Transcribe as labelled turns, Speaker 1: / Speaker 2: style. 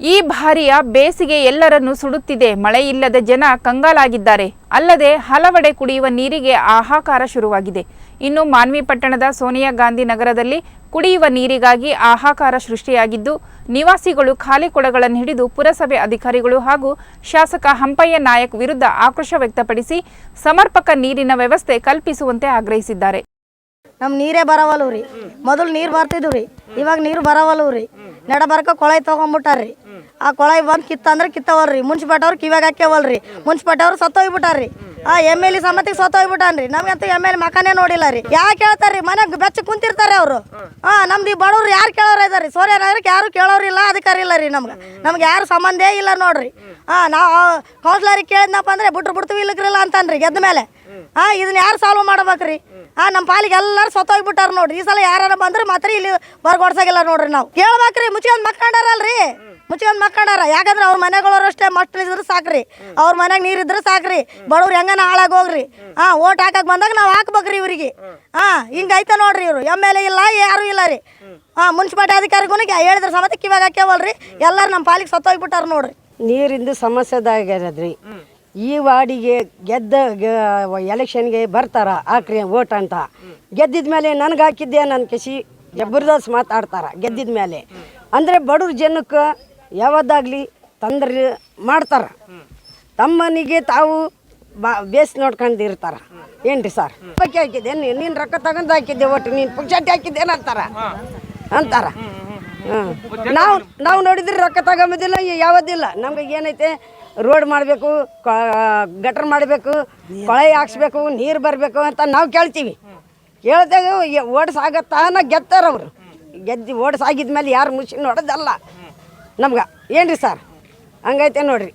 Speaker 1: ಈ ಬಾರಿಯ ಬೇಸಿಗೆ ಎಲ್ಲರನ್ನೂ ಸುಡುತ್ತಿದೆ. ಮಳೆಯಿಲ್ಲದ ಜನ ಕಂಗಾಲಾಗಿದ್ದಾರೆ. ಅಲ್ಲದೆ ಹಲವೆಡೆ ಕುಡಿಯುವ ನೀರಿಗೆ ಆಹಾಕಾರ ಶುರುವಾಗಿದೆ. ಇನ್ನು ಮಾನ್ವಿ ಪಟ್ಟಣದ ಸೋನಿಯಾ ಗಾಂಧಿ ನಗರದಲ್ಲಿ ಕುಡಿಯುವ ನೀರಿಗಾಗಿ ಆಹಾಕಾರ ಸೃಷ್ಟಿಯಾಗಿದ್ದು, ನಿವಾಸಿಗಳು ಖಾಲಿ ಕೊಡಗಳನ್ನು ಹಿಡಿದು ಪುರಸಭೆ ಅಧಿಕಾರಿಗಳು ಹಾಗೂ ಶಾಸಕ ಹಂಪಯ್ಯ ನಾಯಕ್ ವಿರುದ್ಧ ಆಕ್ರೋಶ ವ್ಯಕ್ತಪಡಿಸಿ ಸಮರ್ಪಕ ನೀರಿನ ವ್ಯವಸ್ಥೆ ಕಲ್ಪಿಸುವಂತೆ ಆಗ್ರಹಿಸಿದ್ದಾರೆ.
Speaker 2: ನಮ್ಮ ನೀರೇ ಬರವಲ್ವು ಮೊದಲು ನೀರು ಬರ್ತಿದ್ವು ರೀ. ಇವಾಗ ನೀರು ಬರವಲ್ವು ರೀ. ನಡಬರ್ಕ ಕೊಳೆ ತೊಗೊಂಬಿಟ್ಟಾರ್ರಿ. ಆ ಕೊಳಾಯಿ ಬಂದು ಕಿತ್ತಂದ್ರೆ ಕಿತ್ತವಲ್ರಿ. ಮುನ್ಸಿಪಾಲ್ಟವ್ರು ಕಿವಾಗ ಹಾಕ್ಯವಲ್ರಿ. ಮುನ್ಸಿಪಾಲ್ಟವ್ರು ಸತ್ತೋಗ್ಬಿಟ್ಟಾರ್ರಿ. ಆ ಎಂ ಎಲ್ ಎ ಸಮ್ಮತಿಗೆ ಸತ್ತೋಗ್ಬಿಟ್ಟಾನ್ರಿ. ನಮ್ಗಂತೂ ಎಂ ಎಲ್ ಮಕನೇ ನೋಡಿಲ್ಲ ರೀ ಯಾಕೆ ಹೇಳ್ತಾರ್ರಿ ಮನೆಗೆ ಬೆಚ್ಚ ಕುಂತಿರ್ತಾರೆ ಅವರು. ಹಾ ನಮ್ದು ಈ ಬಡವ್ರು ಯಾರು ಕೇಳೋರು ಇದಾರೆ ಸೂರ್ಯ ನಗರಕ್ಕೆ ಯಾರು ಕೇಳೋರಿಲ್ಲ ಇಲ್ಲ ರೀ ನಮ್ಗೆ. ನಮ್ಗೆ ಯಾರು ಸಂಬಂಧೇ ಇಲ್ಲ ನೋಡ್ರಿ. ಹಾ ನಾವು ಕೌನ್ಸ್ಲರಿಗೆ ಕೇಳಿದ್ನಪ್ಪ ಅಂದ್ರೆ ಬಿಟ್ರು ಬಿಡ್ತೀವಿ ಇಲ್ಲಕ್ರಿಲ್ಲ ಅಂತನ್ರಿ ಗೆದ್ದ ಮೇಲೆ. ಹಾ ಇದನ್ನ ಯಾರು ಸಾಲ್ವ್ ಮಾಡ್ಬೇಕ್ರಿ? ಹಾ ನಮ್ಮ ಪಾಲಿಗೆ ಎಲ್ಲರೂ ಸತ್ತೋಗ್ಬಿಟ್ಟಾರ ನೋಡ್ರಿ. ಈ ಸಲ ಯಾರು ಬಂದ್ರೆ ಮಾತ್ರ ಇಲ್ಲಿ ಬರ್ಗೊಡ್ಸಾಗಿಲ್ಲ ನೋಡ್ರಿ ನಾವು. ಕೇಳ್ಬೇಕ್ರಿ ಮುಚ್ಕೊಂಡ್ ಮಕ್ಕೊಂಡಾರಲ್ರಿ ಮುಚ್ಕೊಂಡ್ ಮಕ್ಕೊಂಡಾರ ಯಾಕಂದ್ರೆ ಅವ್ರ ಮನೆಗಳವ್ರು ಅಷ್ಟೇ ಮಸ್ತ್ ಇದ್ರೆ ಸಾಕ್ರಿ. ಅವ್ರ ಮನೆಗೆ ನೀರು ಇದ್ರೆ ಸಾಕ್ರಿ. ಬಡವ್ರು ಹೆಂಗನ ಹಾಳಾಗಿ ಹೋಗ್ರಿ. ಹಾ ಓಟ್ ಹಾಕಕ್ ಬಂದಾಗ ನಾವು ಹಾಕ್ಬೇಕ್ರಿ ಇವ್ರಿಗೆ. ಹಾಂ ಹಿಂಗೈತೆ ನೋಡ್ರಿ ಇವರು. ಎಂ ಎಲ್ ಎ ಇಲ್ಲ, ಯಾರು ಇಲ್ಲ ರೀ. ಹಾ ಮುನ್ಸಿಪಾಲ್ಟಿ ಅಧಿಕಾರಿಗೂ ಹೇಳಿದ್ರೆ ಸಮೇತ ಇವಾಗ ಹಾಕ್ಯವಲ್ರಿ. ಎಲ್ಲರೂ ನಮ್ಮ ಪಾಲಿಗೆ ಸತ್ತೋಗ್ಬಿಟ್ಟಾರ ನೋಡ್ರಿ.
Speaker 3: ನೀರಿಂದು ಸಮಸ್ಯೆದಾಗಿರೋದ್ರಿ ಈ ವಾರ್ಡಿಗೆ ಗೆದ್ದ ಎಲೆಕ್ಷನ್ಗೆ ಬರ್ತಾರ ಹಾಕ್ರಿ ಓಟ್ ಅಂತ. ಗೆದ್ದಿದ ಮೇಲೆ ನನಗೆ ಹಾಕಿದ್ದೆ ನನ್ನ ಕಸಿ? ಜಬರ್ದಸ್ತ್ ಮಾತಾಡ್ತಾರ ಗೆದ್ದಿದ ಮೇಲೆ. ಅಂದರೆ ಬಡವ್ರ ಜನಕ್ಕೆ ಯಾವತ್ತಾಗಲಿ ತಂದ್ರೆ ಮಾಡ್ತಾರ. ತಮ್ಮನಿಗೆ ತಾವು ಬಾ ಬೇಸ್ ನೋಡ್ಕೊಂಡು ಇರ್ತಾರ. ಏನ್ರಿ ಸರ್? ಪಕ್ಕಿ ಹಾಕಿದ್ದೆ ನೀನು ರೊಕ್ಕ ತಗೊಂಡು ಹಾಕಿದ್ದೆ ಒಟ್ಟು ನೀನು ಪುಕ್ಷಾಟಿ ಹಾಕಿದ್ದೇನು ಅಂತಾರ. ಅಂತಾರ. ನಾವು ನಾವು ನೋಡಿದ್ರೆ ರೊಕ್ಕ ತಗೊಂಬುದಿಲ್ಲ ಯಾವದಿಲ್ಲ. ನಮ್ಗೆ ಏನೈತೆ ರೋಡ್ ಮಾಡಬೇಕು ಗಟ್ರ್ ಮಾಡಬೇಕು ಕೊಳೆ ಹಾಕ್ಸ್ಬೇಕು ನೀರು ಬರಬೇಕು ಅಂತ ನಾವು ಕೇಳ್ತೀವಿ. ಕೇಳ್ದಾಗ ಓಡ್ಸಾಗತ್ತಾನ ಗೆದ್ದಾರ ಅವರು. ಗೆದ್ದು ಓಡ್ಸಾಗಿದ್ಮೇಲೆ ಯಾರು ಮುಷಿನ್ ಹೊಡೆದಲ್ಲ ನಮ್ಗೆ. ಏನು ರೀ ಸರ್? ಹಂಗೈತೆ ನೋಡ್ರಿ.